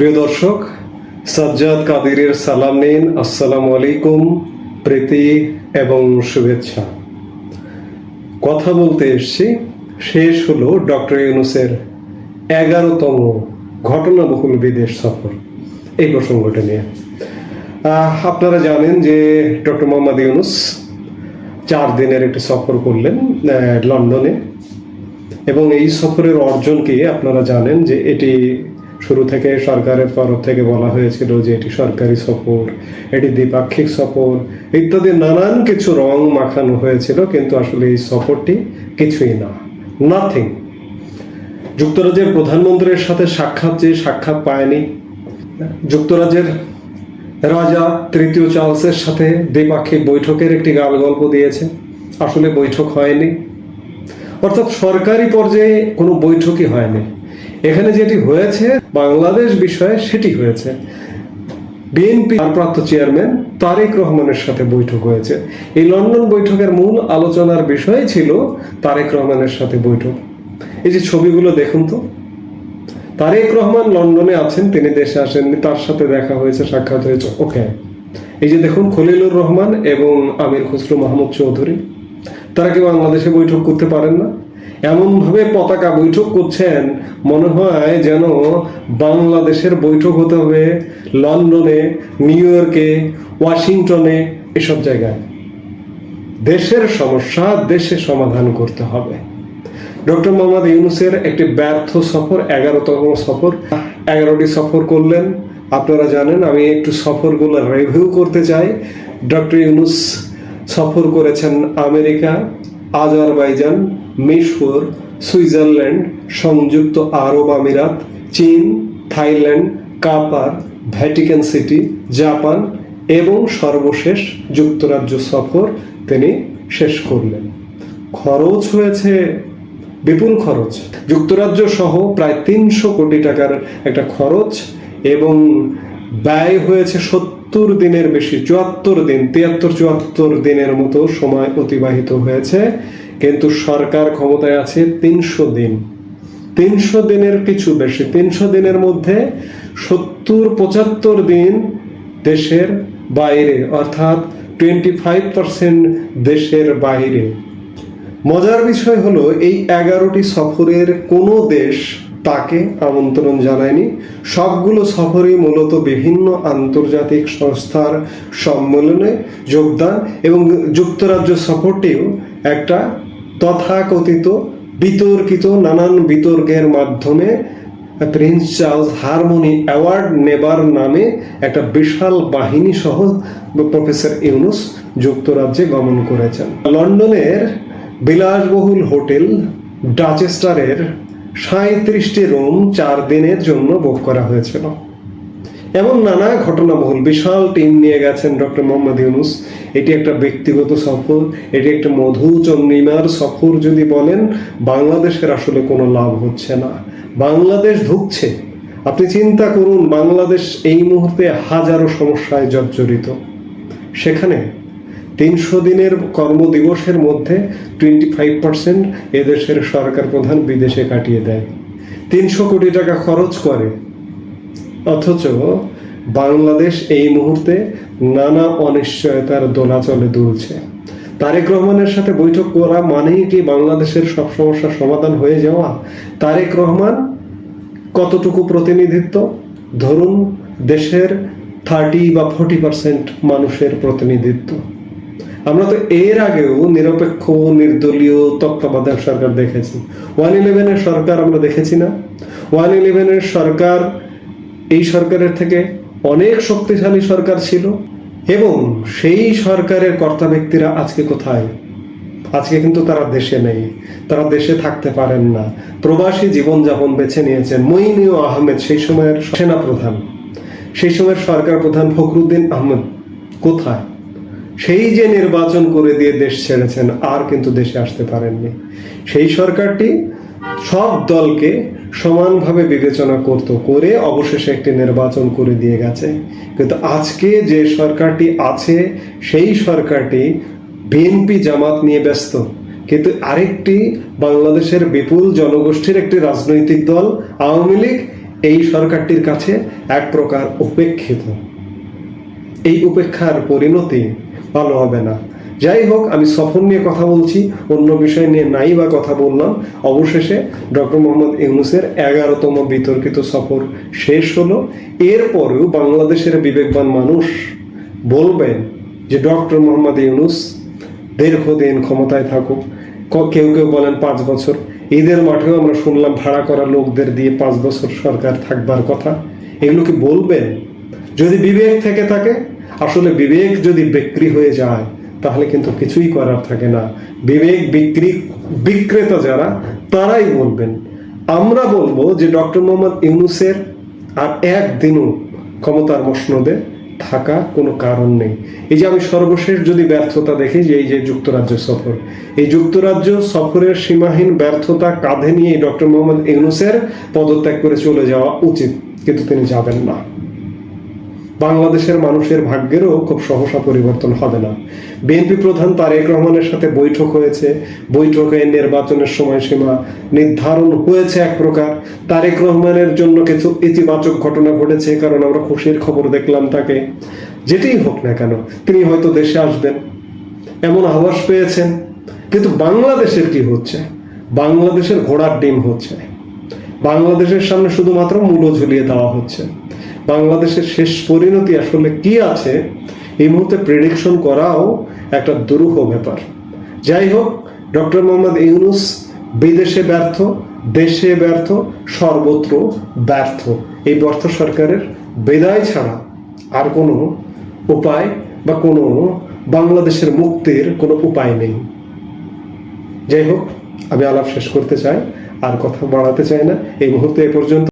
প্রিয় দর্শক, সাজ্জাদ কাদিরের সালাম নিন। আসসালামু আলাইকুম, প্রীতি এবং শুভেচ্ছা। কথা বলতে এসছি, শেষ হলো ডক্টর ইউনুসের এগারোতম ঘটনাবহুল বিদেশ সফর। এই প্রসঙ্গটা নিয়ে। আপনারা জানেন যে ডক্টর মোহাম্মদ ইউনুস চার দিনের একটি সফর করলেন লন্ডনে। এবং এই সফরের অর্জনকে আপনারা জানেন যে এটি শুরু থেকে সরকারের তরফ থেকে বলা হয়েছিল যে এটি সরকারি সফর, এটি দ্বিপাক্ষিক সফর ইত্যাদি নানান কিছু রং মাখানো হয়েছিল, কিন্তু আসলে এই সফরটি কিছুই না নাথিং যুক্তরাজ্যের প্রধানমন্ত্রীর সাথে সাক্ষাৎ যে সাক্ষাৎ পায়নি, যুক্তরাজ্যের রাজা তৃতীয় চার্লসের সাথে দ্বিপাক্ষিক বৈঠকের একটি গাল গল্প দিয়েছে, আসলে বৈঠক হয়নি। অর্থাৎ সরকারি পর্যায়ে কোনো বৈঠকই হয়নি। এখানে যেটি হয়েছে, বাংলাদেশ বিষয়ে সেটি হয়েছে। বিএনপি ভারপ্রাপ্ত চেয়ারম্যান তারেক রহমানের সাথে বৈঠক হয়েছে। এই লন্ডন বৈঠকের মূল আলোচনার বিষয় ছিল তারেক রহমানের সাথে বৈঠক। এই যে ছবিগুলো দেখুন তো। তারেক রহমান লন্ডনে আছেন, তিনি দেশে আসেননি, তার সাথে দেখা হয়েছে, সাক্ষাৎ হয়েছে। ওকে এই যে দেখুন, খলিলুর রহমান এবং আমির খসরু মাহমুদ চৌধুরী। তারা কি বাংলাদেশে বৈঠক করতে পারেন না? এমনভাবে পতাকা বৈঠক করছেন, মনে হয় যেন বাংলাদেশের বৈঠক হতে হবে লন্ডনে, নিউ ইয়র্কে, ওয়াশিংটনে, এসব জায়গায়। দেশের সমস্যা দেশে সমাধান করতে হবে। ডক্টর মোহাম্মদ ইউনুসের একটি ব্যর্থ সফর, এগারোতম সফর, এগারোটি সফর করলেন। আপনারা জানেন, আমি একটু সফরগুলো রিভিউ করতে চাই। ডক্টর ইউনুস সফর করেছেন আমেরিকা। আজারবাইজান, মিশর, সুইজারল্যান্ড, সংযুক্ত আরব আমিরাত, চীন, Thailand, Qatar, Vatican City, Japan এবং সর্বশেষ যুক্তরাজ্য সফর তিনি শেষ করলেন। খরচ হয়েছে, বিপুল খরচ। যুক্তরাজ্য সহ প্রায় তিনশো কোটি টাকার একটা খরচ এবং ব্যয় হয়েছে সত্তর দিনের বেশি, চুয়াত্তর দিন, তিয়াত্তর, চুয়াত্তর দিনের মতো সময় অতিবাহিত হয়েছে। কিন্তু সরকার ক্ষমতায় আছে তিনশো দিন। তিনশো দিনের কিছু বেশি, তিনশো দিনের মধ্যে সত্তর, পঁচাত্তর দিন দেশের বাইরে, অর্থাৎ টোয়েন্টি ফাইভ পার্সেন্ট দেশের বাইরে। মজার বিষয় হলো, এই এগারোটি সফরের কোনো দেশ তাকে আমন্ত্রণ জানায়নি। সবগুলো সফরই মূলত বিভিন্ন আন্তর্জাতিক সংস্থার সম্মেলনে যোগদান এবং যুক্তরাজ্য সফরটিও একটা তথাকথিত, বিতর্কিত, নানান বিতর্কের মাধ্যমে প্রিন্স চার্লস হারমোনি অ্যাওয়ার্ড নেবার নামে একটা বিশাল বাহিনী সহ প্রফেসর ইউনুস যুক্তরাজ্যে গমন করেছেন। লন্ডনের বিলাসবহুল হোটেল ডাচেস্টারের সাঁত্রিশটি রুম চার দিনের জন্য বুক করা হয়েছিল। এমন নানা ঘটনাবহুল, বিশাল টিম নিয়ে গেছেন ডক্টর মোহাম্মদ ইউনুস। এটি একটা ব্যক্তিগত সফর, এটি একটা মধু চন্দ্রিমার সফর যদি বলেন, বাংলাদেশের আসলে কোনো লাভ হচ্ছে না। বাংলাদেশ ধুকছে। আপনি চিন্তা করুন, বাংলাদেশ এই মুহূর্তে হাজারো সমস্যায় জর্জরিত। সেখানে তিনশো দিনের কর্মদিবসের মধ্যে টোয়েন্টি ফাইভ পার্সেন্ট এদেশের সরকার প্রধান বিদেশে কাটিয়ে দেয়। তিনশো কোটি টাকা খরচ করে। অথচ বাংলাদেশ এই মুহূর্তে নানা অনিশ্চয়তার দোলাচলে দুলছে। তারেক রহমানের সাথে বৈঠক করা মানেই কি বাংলাদেশের সব সমস্যার সমাধান হয়ে যাওয়া? তারেক রহমান কতটুকু প্রতিনিধিত্ব? ধরুন দেশের থার্টি বা ফোর্টি পার্সেন্ট মানুষের প্রতিনিধিত্ব। আমরা তো এর আগেও নিরপেক্ষ, নির্দলীয়, তত্ত্বাবধায়ক সরকার দেখেছি। ওয়ান ইলেভেনের সরকার আমরা দেখেছি না। ওয়ান ইলেভেনের সরকার, এই সরকারের থেকে অনেক শক্তিশালী সরকার ছিল এবং সেই সরকারের কর্তা ব্যক্তিরা আজকে কোথায়? আজকে কিন্তু তারা দেশে নেই। তারা দেশে থাকতে পারেন না। প্রবাসী জীবনযাপন বেছে নিয়েছেন মইনীয় আহমেদ, সেই সময়ের সেনা প্রধান সেই সময়ের সরকার প্রধান ফখরুদ্দিন আহমেদ কোথায়? সেই যে নির্বাচন করে দিয়ে দেশ ছেড়েছেন, আর কিন্তু দেশে আসতে পারেননি। সেই সরকারটি সব দলকে সমানভাবে বিবেচনা করত, করে অবশেষে একটি নির্বাচন করে দিয়ে গেছে। কিন্তু আজকে যে সরকারটি আছে, সেই সরকারটি বিএনপি জামাত নিয়ে ব্যস্ত। কিন্তু আরেকটি বাংলাদেশের বিপুল জনগোষ্ঠীর একটি রাজনৈতিক দল, আওয়ামী লীগ, এই সরকারটির কাছে এক প্রকার উপেক্ষিত। এই উপেক্ষার পরিণতি ভালো হবে না। যাই হোক, আমি সফর নিয়ে কথা বলছি, অন্য বিষয় নিয়ে নাই বা কথা বললাম। অবশেষে ডক্টর মোহাম্মদ ইউনুসের এগারোতম বিতর্কিত সফর শেষ হলো। এরপরেও বাংলাদেশের বিবেকবান মানুষ বলবেন যে, ডক্টর মোহাম্মদ ইউনুস দীর্ঘদিন ক্ষমতায় থাকুক। কেউ কেউ বলেন পাঁচ বছর। ঈদের মাঠেও আমরা শুনলাম ভাড়া করা লোকদের দিয়ে পাঁচ বছর সরকার থাকবার কথা। এগুলো কি বলবেন? যদি বিবেক থেকে থাকে আসলে বিবেক যদি বিক্রি হয়ে যায়, তাহলে কিন্তু কিছুই করার থাকে না। বিবেক বিক্রি, বিক্রেতা যারা, তারাই বলবেন। আমরা বলব যে ডক্টর মোহাম্মদ ইউনুসের আর একদিনও ক্ষমতার মসনদে থাকা কোনো কারণ নেই। এই যে আমি সর্বশেষ যদি ব্যর্থতা দেখি, যে এই যে যুক্তরাজ্য সফর, এই যুক্তরাজ্য সফরের সীমাহীন ব্যর্থতা কাঁধে নিয়ে ডক্টর মোহাম্মদ ইউনুসের পদত্যাগ করে চলে যাওয়া উচিত, কিন্তু তিনি যাবেন না। বাংলাদেশের মানুষের ভাগ্যেরও খুব সহসা পরিবর্তন হবে না। বিএনপি প্রধান তারেক রহমানের সাথে বৈঠক হয়েছে। বৈঠকে নির্বাচনের সময়সীমা নির্ধারণ হয়েছে এক প্রকার। তারেক রহমানের জন্য কিছু ইতিবাচক ঘটনা ঘটেছে, কারণ আমরা খুশির খবর দেখলাম তাকে। যেটাই হোক না কেন, তিনি হয়তো দেশে আসবেন, এমন আভাস পেয়েছেন। কিন্তু বাংলাদেশের কি হচ্ছে? বাংলাদেশের ঘোড়ার ডিম হচ্ছে। বাংলাদেশের সামনে শুধুমাত্র মূল্য ঝুলিয়ে দেওয়া হচ্ছে। বাংলাদেশের শেষ পরিণতি আসলে কি আছে, এই মুহূর্তে প্রেডিকশন করাও একটা দুরূহ ব্যাপার। যাই হোক ডক্টর মোহাম্মদ ইউনুস বিদেশে ব্যর্থ, দেশে ব্যর্থ, সর্বত্র ব্যর্থ। এই ব্যর্থ সরকারের বেদায় ছাড়া আর কোনো উপায় বা কোনো বাংলাদেশের মুক্তির কোনো উপায় নেই। যাই হোক, আমি আলাপ শেষ করতে চাই, আর কথা বাড়াতে চাই না। এই মুহূর্তে এ পর্যন্ত।